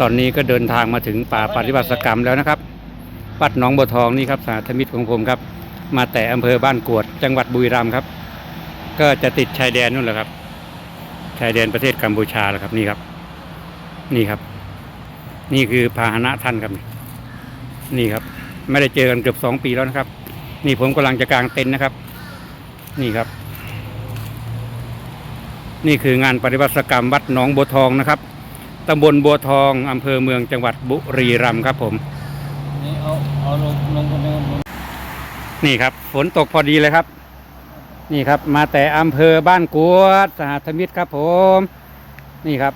ตอนนี้ก็เดินทางมาถึงป่าปฏิบัติกรรมแล้วนะครับ วัดหนองบัวทองนี่ครับสาธมิตรของผมครับ มาแต่อำเภอบ้านกวด จังหวัดบุรีรัมย์ครับ ก็จะติดชายแดนนู่นแหละครับ ชายแดนประเทศกัมพูชาแหละครับนี่ครับ นี่ครับ นี่คือพาหนะท่านครับ นี่ครับ ไม่ได้เจอกันเกือบสองปีแล้วนะครับ นี่ผมกำลังจะกางเต็นท์นะครับ นี่ครับ นี่คืองานปฏิบัติกรรมวัดหนองบัวทองนะครับ ตำบลบัวทองอำเภอเมืองจังหวัดบุรีรัมย์ครับผม นี่เอาเอาลงลงคนนี่ครับ ฝนตกพอดีเลยครับ นี่ครับ มาแต่อำเภอบ้านกวดสหธมิตรครับผม นี่ครับ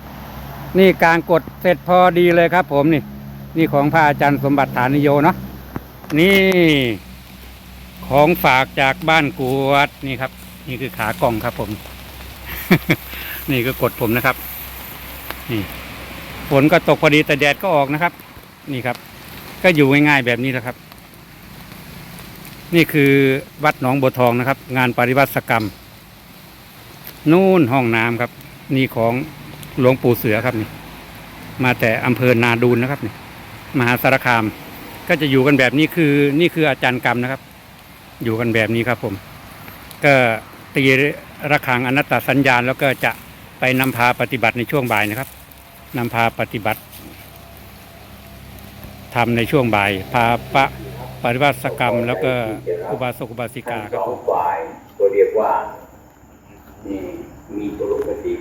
นี่การกดเสร็จพอดีเลยครับ ผมนี่ นี่ของพระอาจารย์สมบัติฐานิโยเนาะนี่ ของฝากจากบ้านกวดนี่ครับ นี่คือขากล่องครับผม นี่คือกดผมนะครับ นี่ ฝนก็ตกพอดีแต่แดดก็ออกนะครับ นี่ครับ ก็อยู่ง่ายๆแบบนี้แหละครับ นี่คือวัดหนองบัวทองนะครับ งานปฏิบัติกรรม นู่นห้องน้ำครับ นี่ของหลวงปู่เสือครับนี่ มาแต่อำเภอนาดูนนะครับนี่มหาสารคาม ก็จะอยู่กันแบบนี้คือ นี่คืออาจารย์กรรมนะครับ อยู่กันแบบนี้ครับผม ก็ตีระฆังอนัตตสัญญาณ แล้วก็จะไปนำพาปฏิบัติในช่วงบ่ายนะครับ นำพาปฏิบัติทำในช่วงบ่าย พาปะปฏิบัติกรรม แล้วก็อุบาสกอุบาสิกาครับสผองมฝ่ายก็เรียกว่านี่มีปรกติ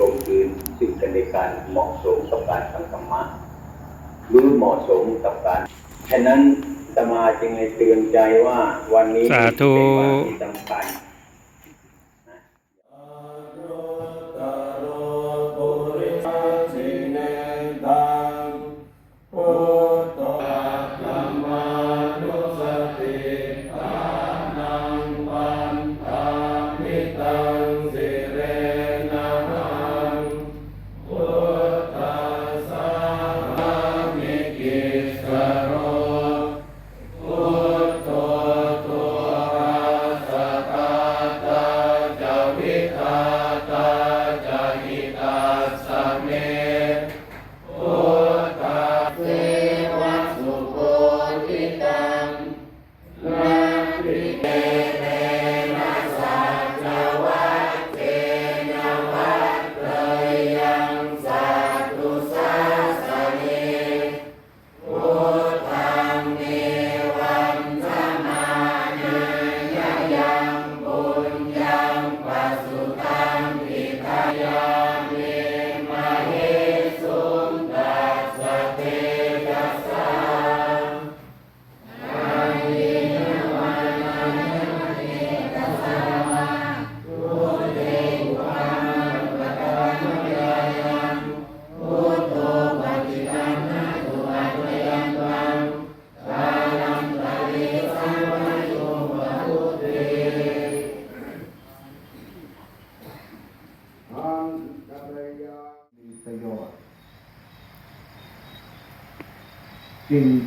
ลงคืนซึ่งกันในการเหมาะสมกับการทำธรรมะหรือเหมาะสมกับการฉะนั้นอาตมาจึงเลยเตือนใจว่าวันนี้สาธุเป็นวันที่สำคัญ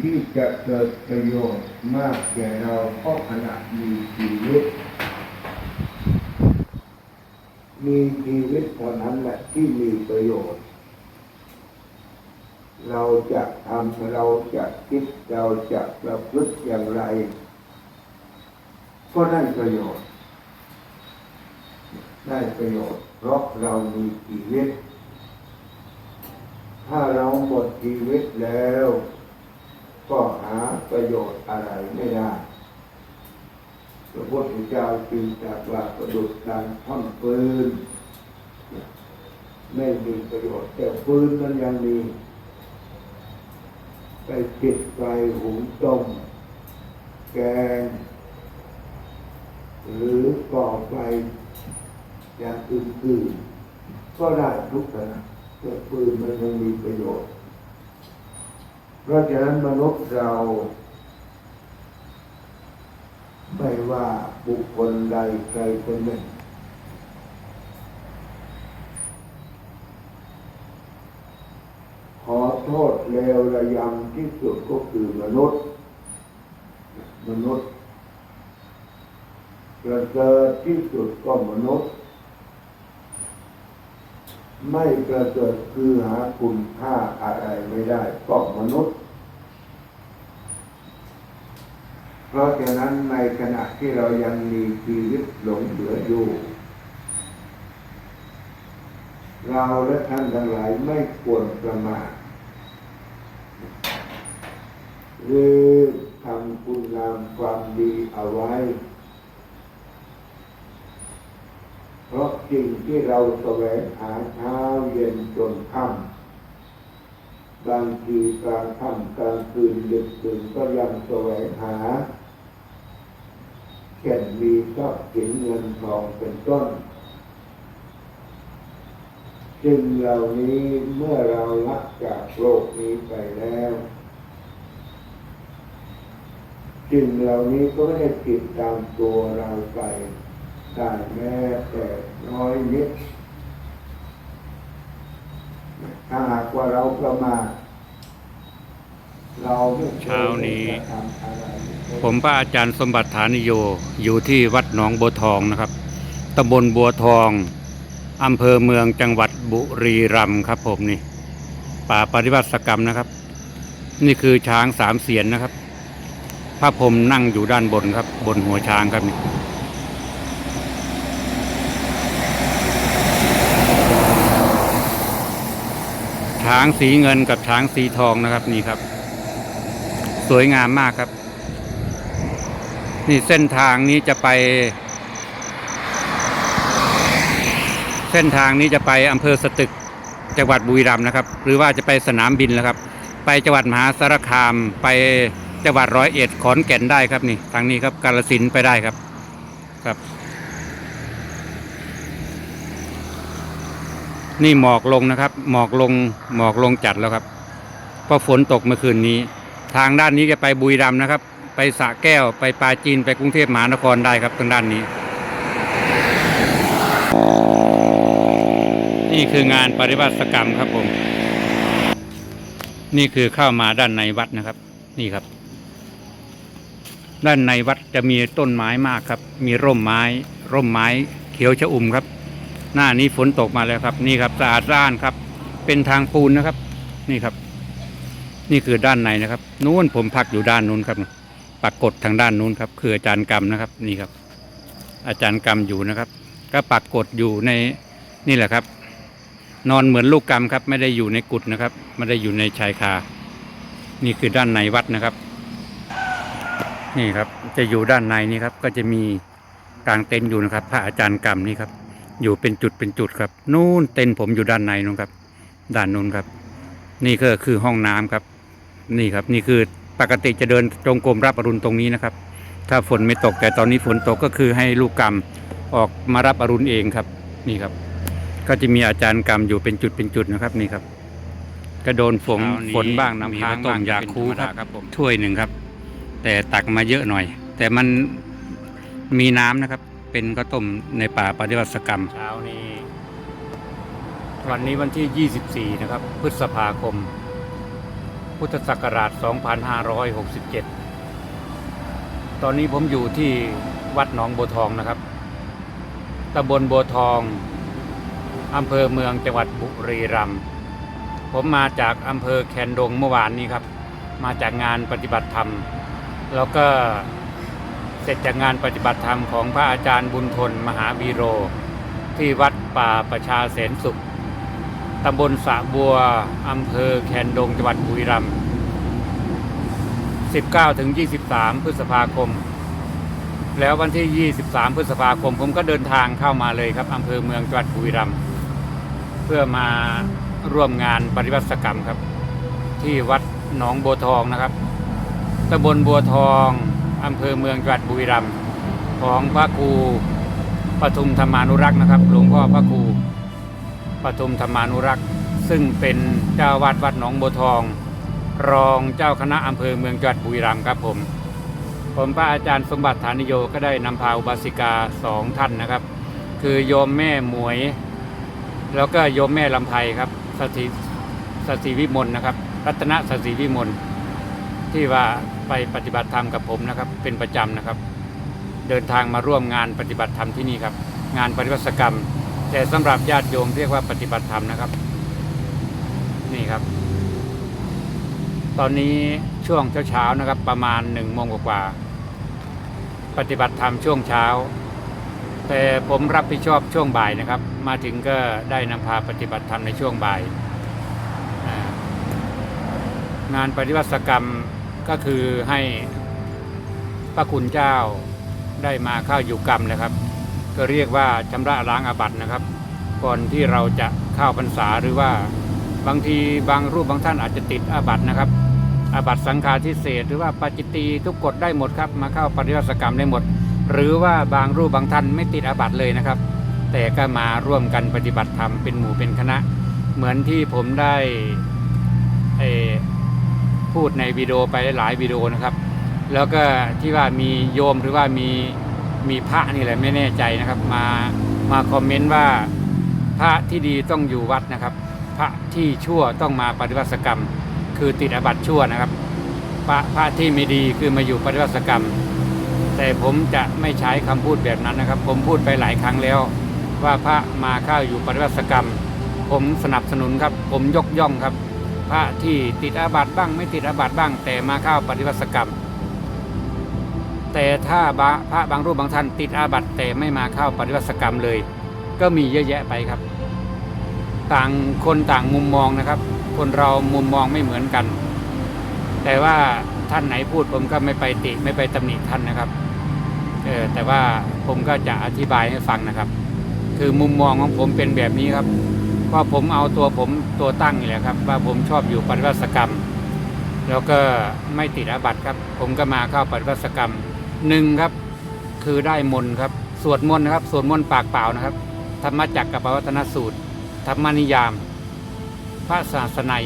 ที่จะเกิดประโยชน์มากแก่เราเพราะขณะมีชีวิต มีชีวิตเท่านั้นแหละที่มีประโยชน์ เราจะทำเราจะคิดเราจะประพฤติอย่างไร ก็ได้ประโยชน์ ได้ประโยชน์ เพราะเรามีชีวิต ถ้าเราหมดชีวิตแล้ว ก็หาประโยชน์อะไรไม่ได้พระพุทธเจ้าจึงตรัสว่าประดุจการท่อนปืนไม่มีประโยชน์แต่ปืนมันยังมี ไปจิดไฟหุงต้มแกง หรือก่อไฟอย่างอื่นๆก็ได้ทุกขณะแต่ปืนมันยังมีประโยชน์ เพราะฉะนั้นมนุษย์เรา ไม่ว่าบุคคลใดใครคนหนึ่ง ขอโทษเลวระยำที่สุดก็คือมนุษย์ มนุษย์ประเสริฐที่สุดก็มนุษย์ ไม่ประเสริฐคือหาคุณค่าอะไรไม่ได้ก็มนุษย์ เพราะฉะนั้นในขณะที่เรายังมีชีวิตหลงเหลืออยู่ เราและท่านทั้งหลายไม่ควรประมาทหรือทำคุณงามความดีเอาไว้ เพราะสิ่งที่เราแสวงหาเช้าเย็นจนค่ำบางทีกลางค่ำกลางคืนดึกดื่นก็ยังแสวงหาเช่นมีทรัพย์สินเงินทองเป็นต้นสิ่งเหล่านี้เมื่อเราละจากโลกนี้ไปแล้วสิ่งเหล่านี้ก็ไม่ได้ติดตามตัวเราไป ได้แม้แต่น้อยนิดถ้าหากว่าเราประมาทเราไม่คยเช้านี้จะทำอะไรผมพระอาจารย์สมบัติฐานิโยอยู่ที่วัดหนองบัวทองนะครับตำบลบัวทองอำเภอเมืองจังหวัดบุรีรัมย์ครับ ผมนี่ ป่าปฏิบัติกรรมนะครับ นี่คือช้างสามเสียนนะครับพระพรหมนั่งอยู่ด้านบนครับ บนหัวช้างครับนี่ ช้างสีเงินกับช้างสีทองนะครับนี่ครับ สวยงามมากครับ นี่เส้นทางนี้จะไป เส้นทางนี้จะไปอำเภอสตึกจังหวัดบุรีรัมย์นะครับ หรือว่าจะไปสนามบินแล้วครับ ไปจังหวัดมหาสารคามไปจังหวัดร้อยเอ็ดขอนแก่นได้ครับนี่ทางนี้ครับกาลสินไปได้ครับครับ นี่หมอกลงนะครับ หมอกลงหมอกลงจัดแล้วครับเพราะฝนตกเมื่อคืนนี้ ทางด้านนี้จะไปบุรีรัมนะครับ ไปสะแก้วไปปาจีนไปกรุงเทพมหานครได้ครับทางด้านนี้ นี่คืองานปฏิบัติกรรมครับผม นี่คือเข้ามาด้านในวัดนะครับ นี่ครับ ด้านในวัดจะมีต้นไม้มากครับ มีร่มไม้ ร่มไม้ เขียวชะอุ่มครับ หน้านี้ฝนตกมาแล้วครับ นี่ครับสะอาดร่านครับ เป็นทางปูนนะครับ นี่ครับ นี่คือด้านในนะครับนู้นผมพักอยู่ด้านนู้นครับปรากฏทางด้านนู้นครับ คืออาจารย์กรรมนะครับ นี่ครับ อาจารย์กรรมอยู่นะครับ ก็ปรากฏอยู่ในนี่แหละครับ นอนเหมือนลูกกรรมครับ ไม่ได้อยู่ในกุฏนะครับ ไม่ได้อยู่ในชายคา นี่คือด้านในวัดนะครับ นี่ครับ จะอยู่ด้านในนี่ครับ ก็จะมีกลางเต็นท์อยู่นะครับ พระอาจารย์กรรมนี่ครับ อยู่เป็นจุดเป็นจุดครับ นู่นเต็นท์ผมอยู่ด้านในนู้นครับ ด้านนู้นครับ นี่ก็คือห้องน้ำครับ นี่ครับ นี่คือปกติจะเดินจงกรมรับอรุณตรงนี้นะครับ ถ้าฝนไม่ตกแต่ตอนนี้ฝนตกก็คือให้ลูกกรรมออกมารับอรุณเองครับ นี่ครับ ก็จะมีอาจารย์กรรมอยู่เป็นจุดเป็นจุดนะครับ นี่ครับ ก็โดนฝนฝนบ้างน้ำค้างบ้างยาคูครับถ้วยหนึ่งครับ แต่ตักมาเยอะหน่อย แต่มันมีน้ำนะครับ เป็นข้าวต้มในป่าปฏิบัติกรรม เช้านี้ วันนี้วันที่ 24 นะครับ พฤษภาคม พุทธศักราช 2567 ตอนนี้ผมอยู่ที่วัดหนองบัวทองนะครับตำบลบัวทองอำเภอเมืองจังหวัดบุรีรัมย์ผมมาจากอำเภอแคนดงเมื่อวานนี้ครับ มาจากงานปฏิบัติธรรม แล้วก็ เสร็จจากงานปฏิบัติธรรมของพระอาจารย์บุญทนมหาวีโร ที่วัดป่าประชาเสนสุขตำบลสะบัวอำเภอแคนดงจังหวัดบุรีรัมย์19ถึง23 พฤษภาคม แล้ววันที่ 23 พฤษภาคม ผมก็เดินทางเข้ามาเลยครับอำเภอเมืองจังหวัดบุรีรัมย์เพื่อมาร่วมงานปฏิบัติกรรมครับ ที่วัดหนองบัวทองนะครับตำบลบัวทอง อำเภอเมืองจังหวัดบุรีรัมย์ของพระครูปทุมธรรมานุรักษ์นะครับ หลวงพ่อพระครูปทุมธรรมานุรักษ์ ซึ่งเป็นเจ้าวาดวัดหนองบัวทอง รองเจ้าคณะอำเภอเมืองจังหวัดบุรีรัมย์ครับผม ผมพระอาจารย์สมบัติฐานิโยก็ได้นำพาอุบาสิกาสองท่านนะครับ คือโยมแม่หมวย แล้วก็โยมแม่ลำไพครับสถิสถิวิมลนะครับ รัตนสถิวิมลที่ว่า ไปปฏิบัติธรรมกับผมนะครับ เป็นประจำนะครับ เดินทางมาร่วมงานปฏิบัติธรรมที่นี่ครับ งานปฏิบัติกรรม แต่สำหรับญาติโยมเรียกว่าปฏิบัติธรรมนะครับ นี่ครับ ตอนนี้ช่วงเช้าๆนะครับ ประมาณหนึ่งโมงกว่าปฏิบัติธรรมช่วงเช้า แต่ผมรับผิดชอบช่วงบ่ายนะครับ มาถึงก็ได้นำพาปฏิบัติธรรมในช่วงบ่าย งานปฏิบัติกรรม ก็คือให้พระคุณเจ้าได้มาเข้าอยู่กรรมนะครับ ก็เรียกว่าชำระล้างอาบัตินะครับ ก่อนที่เราจะเข้าพรรษาหรือว่าบางทีบางรูปบางท่านอาจจะติดอาบัตินะครับอาบัติสังฆาทิเศษหรือว่าปาจิตีทุกกฎได้หมดครับ มาเข้าปฏิบัติกรรมได้หมด หรือว่าบางรูปบางท่านไม่ติดอาบัติเลยนะครับ แต่ก็มาร่วมกันปฏิบัติธรรมเป็นหมู่เป็นคณะ เหมือนที่ผมได้เอ่อ พูดในวิดีโอไปหลายวิดีโอนะครับ แล้วก็ที่ว่ามีโยมหรือว่ามีมีพระนี่แหละไม่แน่ใจนะครับ มามาคอมเมนต์ว่าพระที่ดีต้องอยู่วัดนะครับ พระที่ชั่วต้องมาปฏิบัติกรรม คือติดอบัติชั่วนะครับ พระพระที่ไม่ดีคือมาอยู่ปฏิบัติกรรม แต่ผมจะไม่ใช้คำพูดแบบนั้นนะครับ ผมพูดไปหลายครั้งแล้ว ว่าพระมาเข้าอยู่ปฏิบัติกรรม ผมสนับสนุนครับ ผมยกย่องครับ พระที่ติดอาบัติบ้างไม่ติดอาบัติบ้าง แต่มาเข้าปฏิบัติกรรม แต่ถ้าบพระบางรูปบางท่านติดอาบัติแต่ไม่มาเข้าปฏิบัติกรรมเลย ก็มีเยอะแยะไปครับ ต่างคนต่างมุมมองนะครับ คนเรามุมมองไม่เหมือนกัน แต่ว่าท่านไหนพูดผมก็ไม่ไปติไม่ไปตำหนิท่านนะครับเออแต่ว่าผมก็จะอธิบายให้ฟังนะครับ คือมุมมองของผมเป็นแบบนี้ครับ เพราผมเอาตัวผมตัวตั้งนี่แหละครับ ว่าผมชอบอยู่ปฏิบัติกรรม แล้วก็ไม่ติดอาบัติครับ ผมก็มาเข้าปฏิบัติกรรมหนึ่งครับ คือได้มนต์ครับ สวดมนต์นะครับ สวดมนต์ปากเปล่านะครับ ธรรมจักรกับปวัตนสูตร ธรรมนิยาม พระศาสนัย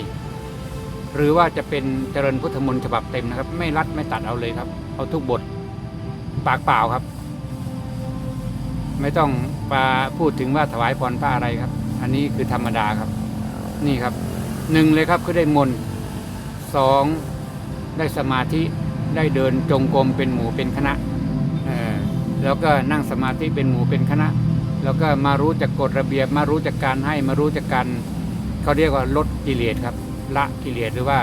หรือว่าจะเป็นเจริญพุทธมนต์ฉบับเต็มนะครับ ไม่รัดไม่ตัดเอาเลยครับ เอาทุกบทปากเปล่าครับ ไม่ต้องมาพูดถึงว่าถวายพรพระอะไรครับ อันนี้คือธรรมดาครับ นี่ครับหนึ่งเลยครับคือได้มนสองได้สมาธิได้เดินจงกรมเป็นหมู่เป็นคณะแล้วก็นั่งสมาธิเป็นหมู่เป็นคณะ แล้วก็มารู้จักกฎระเบียบ มารู้จักการให้มารู้จักการเขาเรียกว่าลดกิเลสครับ ละกิเลสหรือว่า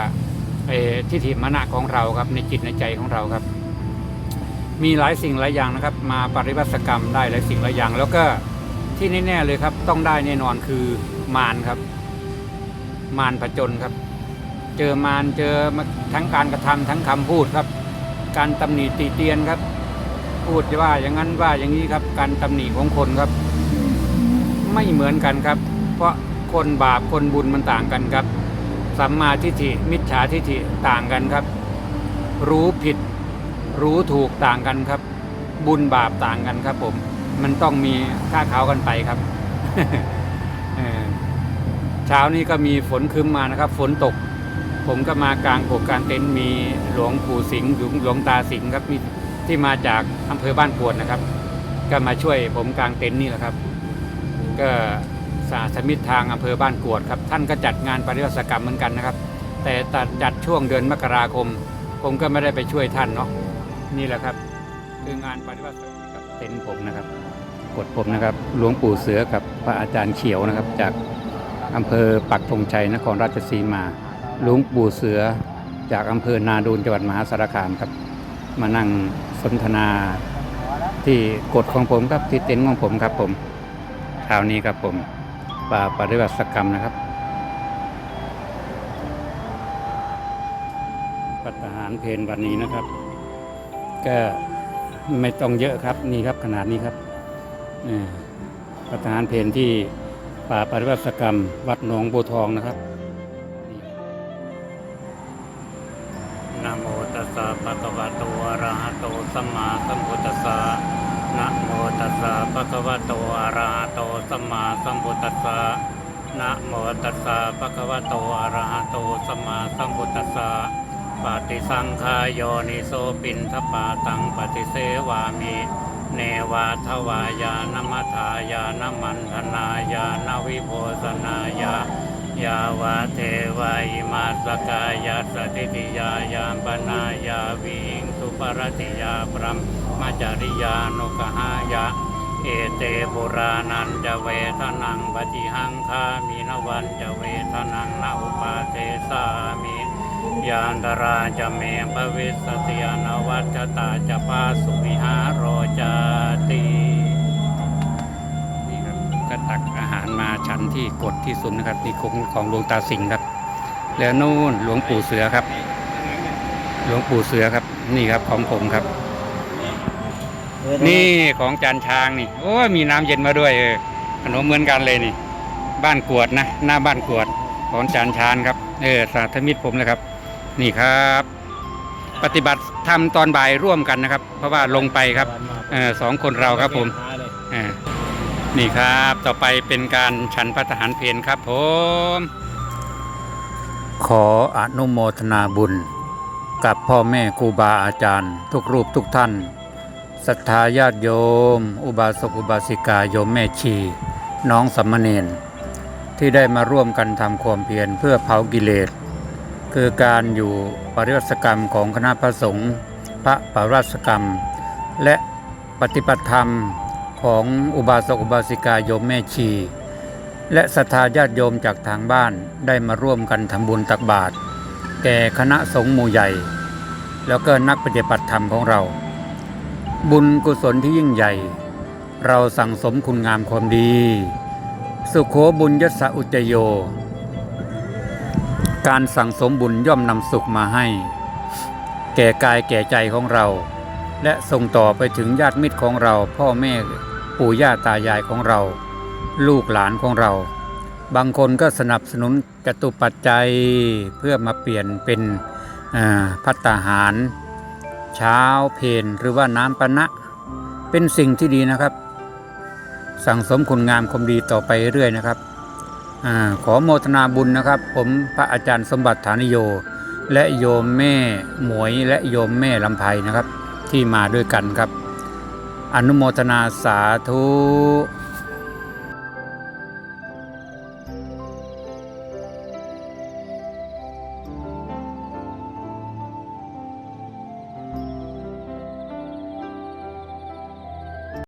เอ่อทิฏฐิมณะของเราครับในจิตในใจของเราครับ มีหลายสิ่งหลายอย่างนะครับ มาปฏิบัติกรรมได้หลายสิ่งหลายอย่าง แล้วก็ ที่แน่ๆเลยครับ ต้องได้แน่นอนคือมารครับ มารผจญครับ เจอมารเจอทั้งการกระทำทั้งคำพูดครับ การตำหนิติเตียนครับ พูดว่าอย่างนั้นว่าอย่างนี้ครับ การตำหนิของคนครับ ไม่เหมือนกันครับ เพราะคนบาปคนบุญมันต่างกันครับสัมมาทิฏฐิมิจฉาทิฏฐิต่างกันครับ รู้ผิด รู้ถูกต่างกันครับ บุญบาปต่างกันครับผม มันต้องมีค่าเขากันไปครับเช้านี้ก็มีฝนคึ้มมานะครับ ฝนตก ผมก็มากลางโกกลางเต็นท์มีหลวงปู่สิงห์หลวงหลวงตาสิงห์ครับมีที่มาจากอำเภอบ้านกวดนะครับ ก็มาช่วยผมกลางเต็นท์นี่แหละครับ ก็สาสมิตรทางอำเภอบ้านกวดครับ ท่านก็จัดงานปฏิวัติกรรมเหมือนกันนะครับ แต่ตัดจัดช่วงเดือนมกราคม ผมก็ไม่ได้ไปช่วยท่านเนาะนี่แหละครับ คืองานปฏิวัติกับเต็นท์ผมนะครับ กดผมนะครับหลวงปู่เสือกับพระอาจารย์เขียวนะครับ จากอำเภอปักธงชัยนครราชสีมาหลวงปู่เสือจากอำเภอนาดูนจังหวัดมหาสารคามครับ มานั่งสนทนาที่กฎของผมครับที่เต็นท์ของผมครับผมเช้านี้ครับผมป่าปฏิบัติกรรมนะครับปัตหารเพนวันนี้นะครับ ก็ไม่ต้องเยอะครับนี่ครับขนาดนี้ครับ ปัตหารเพนที่ป่าปฏิบัติกรรม วัดหนองบัวทองนะครับนะโมตัสสะภะคะวะโตอะระหะโตสัมมาสัมพุทธัสสะนะโมตัสสะภะคะวะโตอะระหะโตสัมมาสัมพุทธัสสะนะโมตัสสะภะคะวะโตอะระหะโตสัมมาสัมพุทธัสสะปฏิสังขายโยนิโสปินทปาตังปฏิเสวามิ เนวาทวายานมัทายานมันธนายานวิโภสนายายาวาเทวาอิมาสกายาสติติยายามปนายาวิงสุปรติยาพรหมจริยานุกหายะเอเตบุรานันจะเวทนังปฏิหังคามีนวันจะเวทนังนาอุปาเทสามิ ยานตราจะเมภวิสติยานวัจตาจะปาสุวิหารโรจาตินี่ครับก็ตักอาหารมาฉันที่กดที่สุนนะครับนี่ของของหลวงตาสิงห์ครับ แล้วนู่นหลวงปู่เสือครับ หลวงปู่เสือครับ นี่ครับของผมครับ นี่ของจานช้างนี่โอ้มีน้ำเย็นมาด้วยเออขนมเหมือนกันเลยนี่ บ้านกวดนะ หน้าบ้านกวดของจานช้างครับ เออสาธมิตรผมเลยครับ นี่ครับ ปฏิบัติทำตอนบ่ายร่วมกันนะครับ เพราะว่าลงไปครับเออสองคนเราครับผมนี่ครับ ต่อไปเป็นการฉันพระทหารเพลครับผม ขออนุโมทนาบุญ กับพ่อแม่ครูบาอาจารย์ ทุกรูปทุกท่านศรัทธาญาติโยม อุบาสกอุบาสิกาโยมแม่ชี น้องสัมมเนนที่ได้มาร่วมกันทำความเพียรเพื่อเผากิเลส คือการอยู่ปริรัศกรรมของคณะพระสงฆ์พระปริรัศกรรม และปฏิบัติธรรมของอุบาสกอุบาสิกาโยมแม่ชี และศรัทธาญาติโยมจากทางบ้านได้มาร่วมกันทำบุญตักบาตรแก่คณะสงฆ์หมู่ใหญ่ แล้วก็นักปฏิบัติธรรมของเรา บุญกุศลที่ยิ่งใหญ่ เราสั่งสมคุณงามความดี สุโขบุญยศอุจโย การสั่งสมบุญย่อมนำสุขมาให้ แก่กายแก่ใจของเรา และส่งต่อไปถึงญาติมิตรของเรา พ่อแม่ปู่ย่าตายายของเรา ลูกหลานของเรา บางคนก็สนับสนุนจตุปัจจัยเพื่อมาเปลี่ยนเป็นพัตตาหาร เช้าเพนหรือว่าน้ำปนะ เป็นสิ่งที่ดีนะครับ สั่งสมคุณงามความดีต่อไปเรื่อยนะครับ อขอโมทนาบุญนะครับ ผมพระอาจารย์สมบัติฐานิโย และโยมแม่หมวยและโยมแม่ลำไพนะครับ ที่มาด้วยกันครับ อนุโมทนาสาธุ